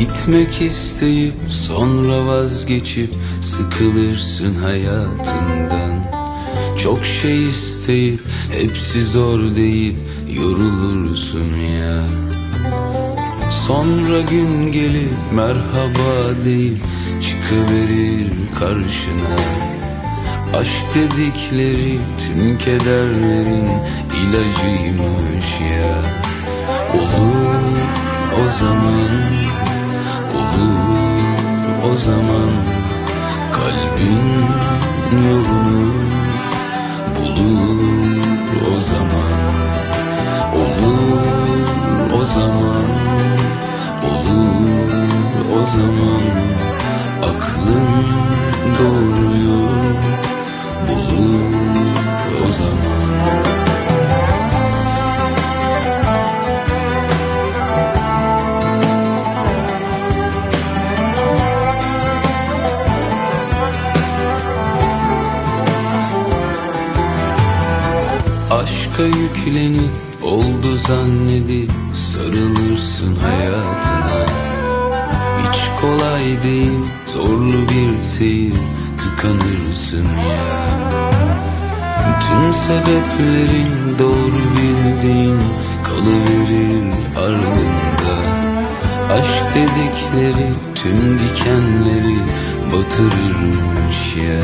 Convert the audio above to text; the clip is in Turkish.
Gitmek isteyip sonra vazgeçip sıkılırsın hayatından. Çok şey isteyip hepsi zor deyip yorulursun ya. Sonra gün gelip merhaba deyip çıkıverir karşına. Aşk dedikleri tüm kederlerin ilacıymış ya. Olur o zaman o zaman Kalbin yolunu bulur o zaman Olur o zaman Olur o zaman. Aklın doğruyu Aşka yüklenip oldu zannedip sarılırsın hayatına. Hiç kolay değil zorlu bir seyir tıkanırsın ya. Tüm sebeplerin doğru bildiğin kalıverir ardında. Aşk dedikleri tüm dikenleri batırırmış ya